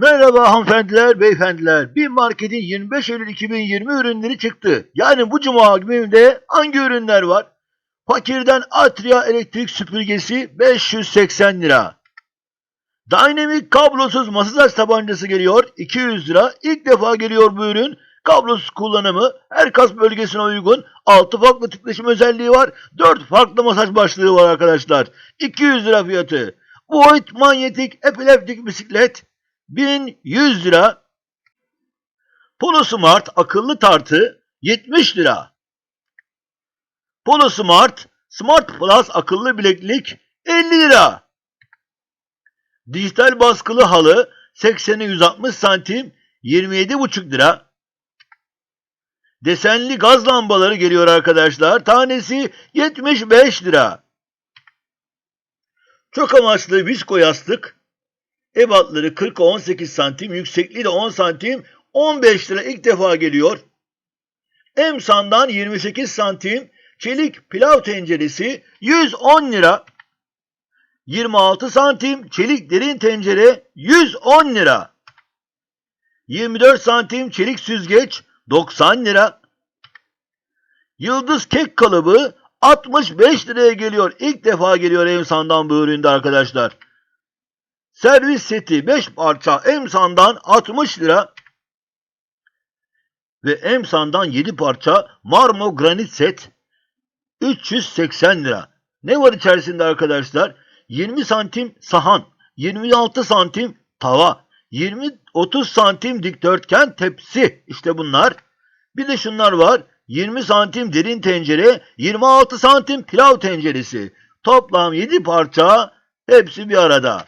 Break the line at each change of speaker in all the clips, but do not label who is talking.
Merhaba hanımefendiler, beyefendiler. Bir marketin 25 Eylül 2020 ürünleri çıktı. Yani bu cuma gününde hangi ürünler var? Fakirden Atria elektrik süpürgesi 580 lira. Dynamic kablosuz masaj tabancası geliyor 200 lira. İlk defa geliyor bu ürün. Kablosuz kullanımı her kas bölgesine uygun 6 farklı titreşim özelliği var. 4 farklı masaj başlığı var arkadaşlar. 200 lira fiyatı. Void manyetik epileptik bisiklet 1100 lira. Polo Smart akıllı tartı 70 lira. Polo Smart Plus akıllı bileklik 50 lira. Dijital baskılı halı 80'e 160 santim 27,5 lira. Desenli gaz lambaları geliyor arkadaşlar. Tanesi 75 lira. Çok amaçlı visko yastık. Ebatları 40 18 santim, yüksekliği de 10 santim. 15 lira ilk defa geliyor. Emsan'dan 28 santim çelik pilav tenceresi 110 lira. 26 santim çelik derin tencere 110 lira. 24 santim çelik süzgeç 90 lira. Yıldız kek kalıbı 65 liraya geliyor. İlk defa geliyor Emsan'dan bu üründe arkadaşlar. Servis seti 5 parça Emsan'dan 60 lira. Ve Emsan'dan 7 parça Marmo granit set 380 lira. Ne var içerisinde arkadaşlar? 20 santim sahan, 26 santim tava, 20-30 santim dikdörtgen tepsi. İşte bunlar. Bir de şunlar var. 20 santim derin tencere, 26 santim pilav tenceresi. Toplam 7 parça hepsi bir arada.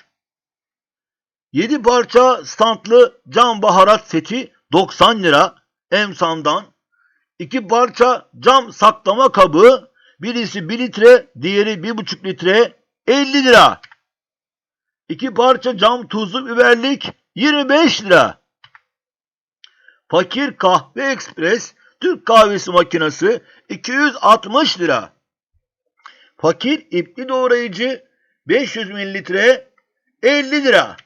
7 parça standlı cam baharat seti 90 lira Emsan'dan. 2 parça cam saklama kabı, birisi 1 litre, diğeri 1,5 litre 50 lira. 2 parça cam tuzlu biberlik 25 lira. Fakir kahve ekspres Türk kahvesi makinesi 260 lira. Fakir ipli doğrayıcı 500 mililitre 50 lira.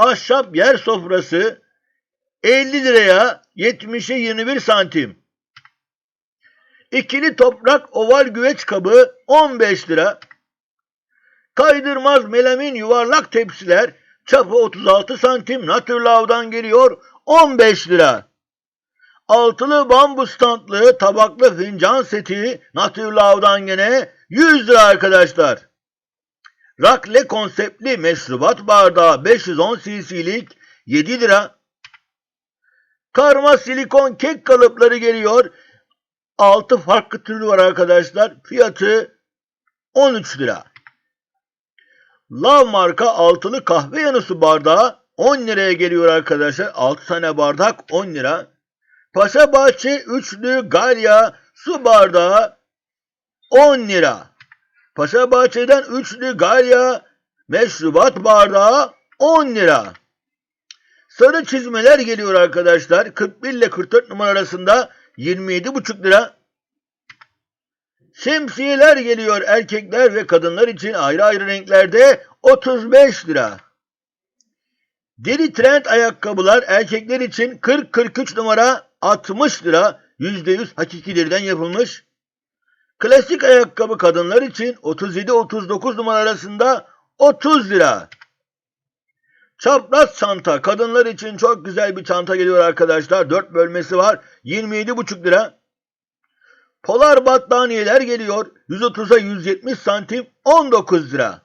Ahşap yer sofrası 50 liraya 70'e 21 santim. İkili toprak oval güveç kabı 15 lira. Kaydırmaz melamin yuvarlak tepsiler çapı 36 santim Naturlav'dan geliyor 15 lira. Altılı bambu standlı tabaklı fincan seti Naturlav'dan gene 100 lira arkadaşlar. Rakle konseptli meşrubat bardağı 510 cc'lik 7 lira. Karma silikon kek kalıpları geliyor. 6 farklı türlü var arkadaşlar. Fiyatı 13 lira. Lav marka altılı kahve yanısı bardağı 10 liraya geliyor arkadaşlar. 6 tane bardak 10 lira. Paşa Bahçe üçlü Galya su bardağı 10 lira. Paşa Bahçe'den üçlü Galya meşrubat bardağı 10 lira. Sarı çizmeler geliyor arkadaşlar. 41 ile 44 numara arasında 27,5 lira. Şemsiyeler geliyor erkekler ve kadınlar için ayrı ayrı renklerde 35 lira. Deri trend ayakkabılar erkekler için 40-43 numara 60 lira. %100 hakiki deriden yapılmış. Klasik ayakkabı kadınlar için 37-39 numara arasında 30 lira. Çapraz çanta kadınlar için çok güzel bir çanta geliyor arkadaşlar. 4 bölmesi var. 27,5 lira. Polar battaniyeler geliyor. 130'a 170 santim 19 lira.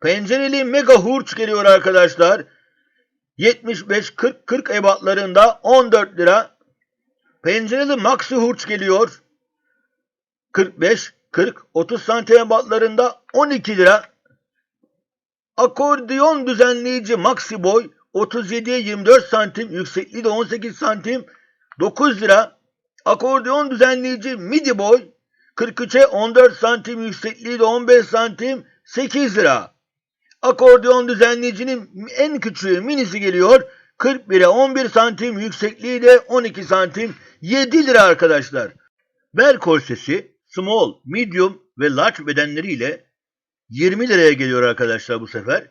Pencereli mega hurç geliyor arkadaşlar. 75-40-40 ebatlarında 14 lira. Pencereli maxi hurç geliyor. 45-40-30 santim ebatlarında 12 lira. Akordiyon düzenleyici maxi boy 37'ye 24 santim, yüksekliği de 18 santim 9 lira. Akordeon düzenleyici midi boy 43'e 14 santim yüksekliği de 15 santim 8 lira. Akordeon düzenleyicinin en küçüğü minisi geliyor 41'e 11 santim yüksekliği de 12 santim 7 lira arkadaşlar. Bel korsesi small, medium ve large bedenleriyle 20 liraya geliyor arkadaşlar bu sefer.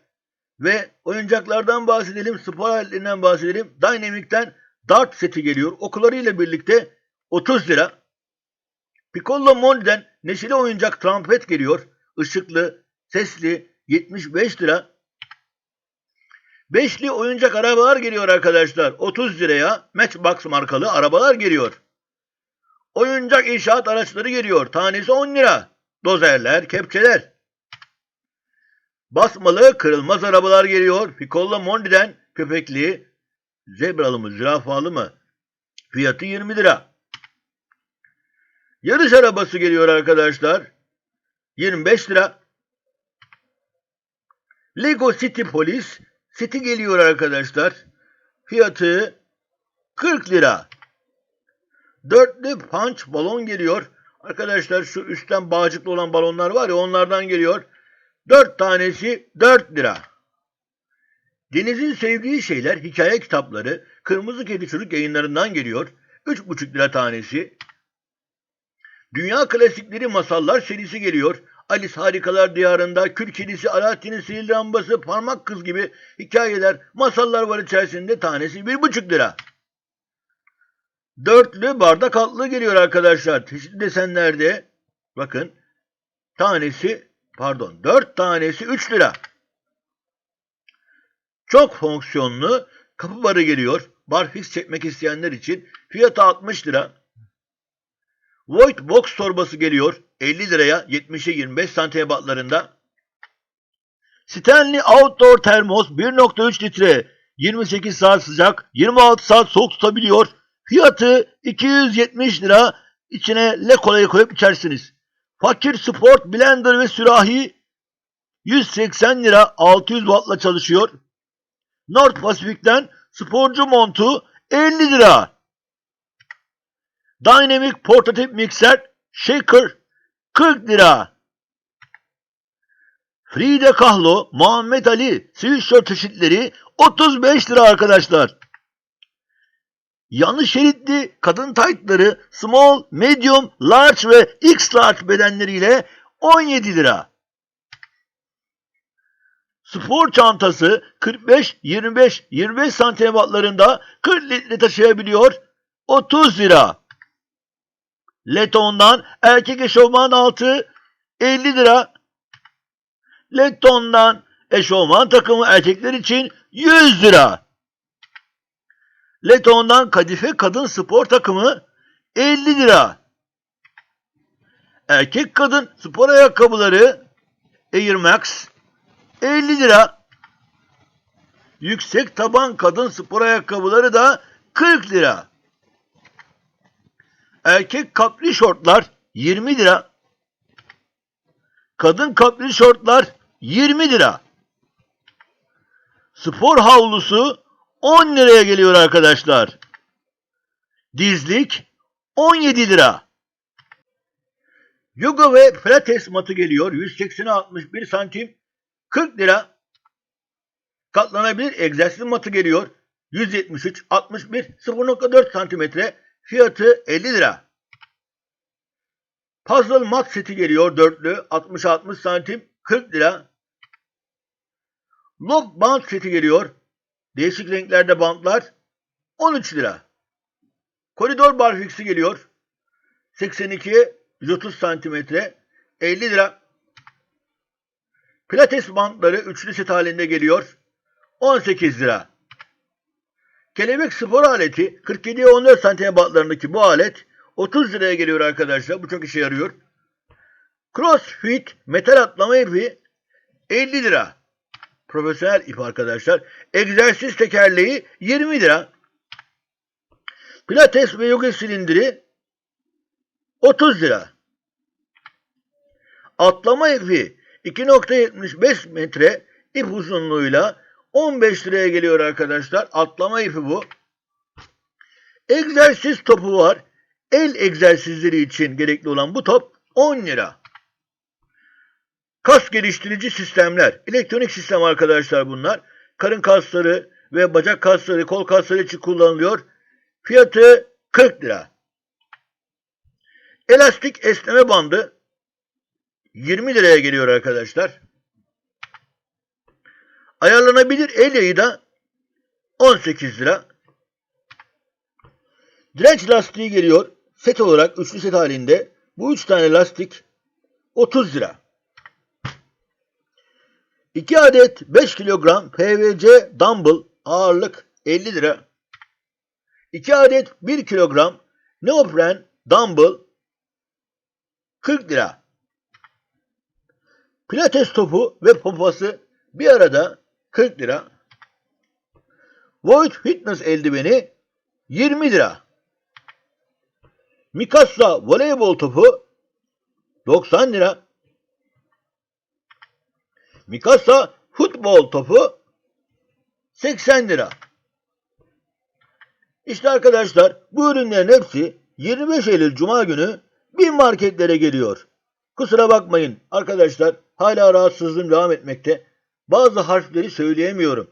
Ve oyuncaklardan bahsedelim, spor aletlerinden bahsedelim. Dynamic'ten dart seti geliyor. Okularıyla birlikte 30 lira. Piccolo Mondi'den neşeli oyuncak trompet geliyor. Işıklı, sesli 75 lira. Beşli oyuncak arabalar geliyor arkadaşlar. 30 liraya Matchbox markalı arabalar geliyor. Oyuncak inşaat araçları geliyor. Tanesi 10 lira. Dozerler, kepçeler. Basmalı kırılmaz arabalar geliyor. Piccolo Mondi'den köpekli, zebralı mı, zürafalı mı? Fiyatı 20 lira. Yarış arabası geliyor arkadaşlar. 25 lira. Lego City Polis City geliyor arkadaşlar. Fiyatı 40 lira. Dörtlü punch balon geliyor. Arkadaşlar şu üstten bağcıklı olan balonlar var ya onlardan geliyor. Dört tanesi 4 lira. Deniz'in sevdiği şeyler hikaye kitapları Kırmızı Kedi Çocuk yayınlarından geliyor. 3,5 lira tanesi. Dünya klasikleri masallar serisi geliyor. Alice Harikalar Diyarında, Kül Kedisi, Alaaddin'in Sihirli Lambası, Parmak Kız gibi hikayeler, masallar var içerisinde tanesi 1,5 lira. Dörtlü bardak altlığı geliyor arkadaşlar. Çeşitli desenlerde. Bakın. Tanesi pardon 4 tanesi 3 lira. Çok fonksiyonlu kapı barı geliyor. Barfix çekmek isteyenler için fiyatı 60 lira. Void Box torbası geliyor 50 liraya 70'e 25 santibatlarında. Stanley Outdoor Termos 1.3 litre 28 saat sıcak 26 saat soğuk tutabiliyor. Fiyatı 270 lira. İçine le kolayı koyup içersiniz. Fakir Sport Blender ve sürahi 180 lira 600 wattla çalışıyor. North Pacific'ten sporcu montu 50 lira. Dynamic Portatif Mixer Shaker 40 lira. Frida Kahlo, Muhammed Ali sweatshirt çeşitleri 35 lira arkadaşlar. Yanlış şeritli kadın taytları small, medium, large ve x large bedenleriyle 17 lira. Spor çantası 45, 25, 25 santimetrelerinde 40 litre taşıyabiliyor 30 lira. Leton'dan erkek eşofman altı 50 lira. Leton'dan eşofman takımı erkekler için 100 lira. Leton'dan kadife kadın spor takımı 50 lira. Erkek kadın spor ayakkabıları Air Max 50 lira. Yüksek taban kadın spor ayakkabıları da 40 lira. Erkek kapri şortlar 20 lira. Kadın kapri şortlar 20 lira. Spor havlusu 10 liraya geliyor arkadaşlar. Dizlik 17 lira. Yoga ve pilates matı geliyor. 180'e 61 santim 40 lira. Katlanabilir egzersiz matı geliyor. 173 61 0.4 santimetre fiyatı 50 lira. Puzzle mat seti geliyor dörtlü 60 60 santim 40 lira. Lob band seti geliyor. Değişik renklerde bantlar 13 lira. Koridor barfiksi geliyor. 82 130 santimetre 50 lira. Pilates bantları üçlü set halinde geliyor. 18 lira. Kelebek spor aleti 47'ye 14 santim bantlarındaki bu alet 30 liraya geliyor arkadaşlar. Bu çok işe yarıyor. Crossfit metal atlama ipi 50 lira. Profesyonel ip arkadaşlar. Egzersiz tekerleği 20 lira. Pilates ve yoga silindiri 30 lira. Atlama ipi 2.75 metre ip uzunluğuyla 15 liraya geliyor arkadaşlar. Atlama ipi bu. Egzersiz topu var. El egzersizleri için gerekli olan bu top 10 lira. Kas geliştirici sistemler. Elektronik sistem arkadaşlar bunlar. Karın kasları ve bacak kasları, kol kasları için kullanılıyor. Fiyatı 40 lira. Elastik esneme bandı 20 liraya geliyor arkadaşlar. Ayarlanabilir el yayı da 18 lira. Direnç lastiği geliyor. Set olarak üçlü set halinde. Bu üç tane lastik 30 lira. 2 adet 5 kilogram PVC dumbbell ağırlık 50 lira. 2 adet 1 kilogram neopren dumbbell 40 lira. Pilates topu ve pompası bir arada 40 lira. Void Fitness eldiveni 20 lira. Mikasa voleybol topu 90 lira. Mikasa futbol topu 80 lira. İşte arkadaşlar bu ürünlerin hepsi 25 Eylül Cuma günü bin marketlere geliyor. Kusura bakmayın arkadaşlar hala rahatsızlığım devam etmekte. Bazı harfleri söyleyemiyorum.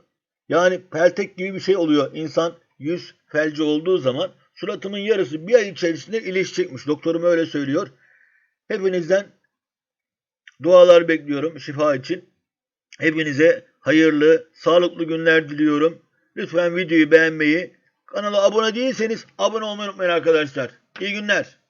Yani peltek gibi bir şey oluyor. İnsan yüz felci olduğu zaman suratımın yarısı bir ay içerisinde iyileşecekmiş. Doktorum öyle söylüyor. Hepinizden dualar bekliyorum şifa için. Hepinize hayırlı, sağlıklı günler diliyorum. Lütfen videoyu beğenmeyi, kanala abone değilseniz abone olmayı unutmayın arkadaşlar. İyi günler.